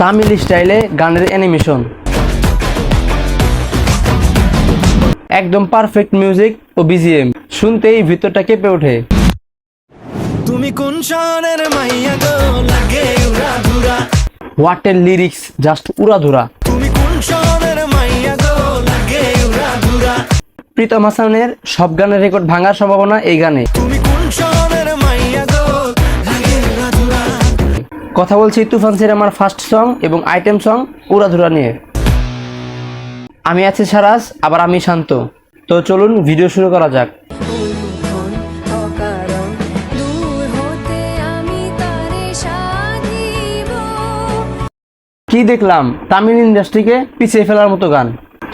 তামিল স্টাইলে গানের অ্যানিমেশন একদম পারফেক্ট মিউজিক ও বিজিএম শুনতেই ভিতরটা কেঁপে ওঠে। তুমি কোন শহরের মাইয়া গো? লাগে উড়া ধুরা ওয়াটের লিরিক্স জাস্ট উড়াধুরা। তুমি কোন শহরের মাইয়া গো? লাগে উড়া ধুরা প্রীতম হাসানের সব গানের রেকর্ড ভাঙার সম্ভাবনা এই গানে। তুমি কোন শহরের মাইয়া কথা বলছি তুফান সিনেমার ফার্স্ট সং এবং আইটেম সং উড়াধুরা নিয়ে। আমি আছি সারাস আবার আমি শান্ত। তো চলুন ভিডিও শুরু করা যাক। কি দেখলাম? তামিল ইন্ডাস্ট্রিকে পিছিয়ে ফেলার মতো গান।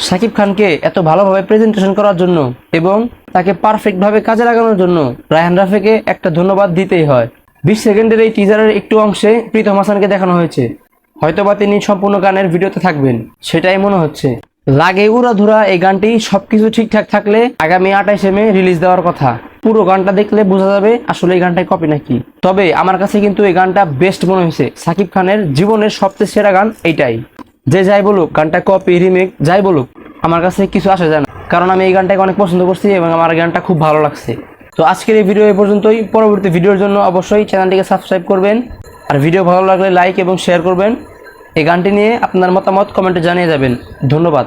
শাকিব খানকে এত ভালোভাবে প্রেজেন্টেশন করার জন্য এবং তাকে পারফেক্টভাবে কাজে লাগানোর জন্য রায়হান রাফেকে একটা ধন্যবাদ দিতেই হয়। বিশ সেকেন্ডের এই টিজারের একটু অংশে প্রীতম হাসানকে দেখানো হয়েছে। হয়তোবা তিনি সম্পূর্ণ গানের ভিডিওতে থাকবেন, সেটাই মনে হচ্ছে। লাগে উড়াধুরা এই গানটি সবকিছু ঠিকঠাক থাকলে আগামী আঠাইশে মে রিলিজ দেওয়ার কথা। পুরো গানটা দেখলে বোঝা যাবে আসলে এই গানটাই কপি নাকি। তবে আমার কাছে কিন্তু এই গানটা বেস্ট মনে হয়েছে। সাকিব খানের জীবনের সবচেয়ে সেরা গান এইটাই। যে যাই বলুক, গানটা কপি রিমেক যাই বলুক, আমার কাছে কিছু আসে যায় না। কারণ আমি এই গানটাকে অনেক পছন্দ করছি এবং আমার গানটা খুব ভালো লাগছে। তো আজকের এই ভিডিও এ পর্যন্তই। পরবর্তী ভিডিওর জন্য অবশ্যই চ্যানেলটিকে সাবস্ক্রাইব করবেন। আর ভিডিও ভালো লাগলে লাইক এবং শেয়ার করবেন। এই গানটি নিয়ে আপনার মতামত কমেন্টে জানিয়ে যাবেন। ধন্যবাদ।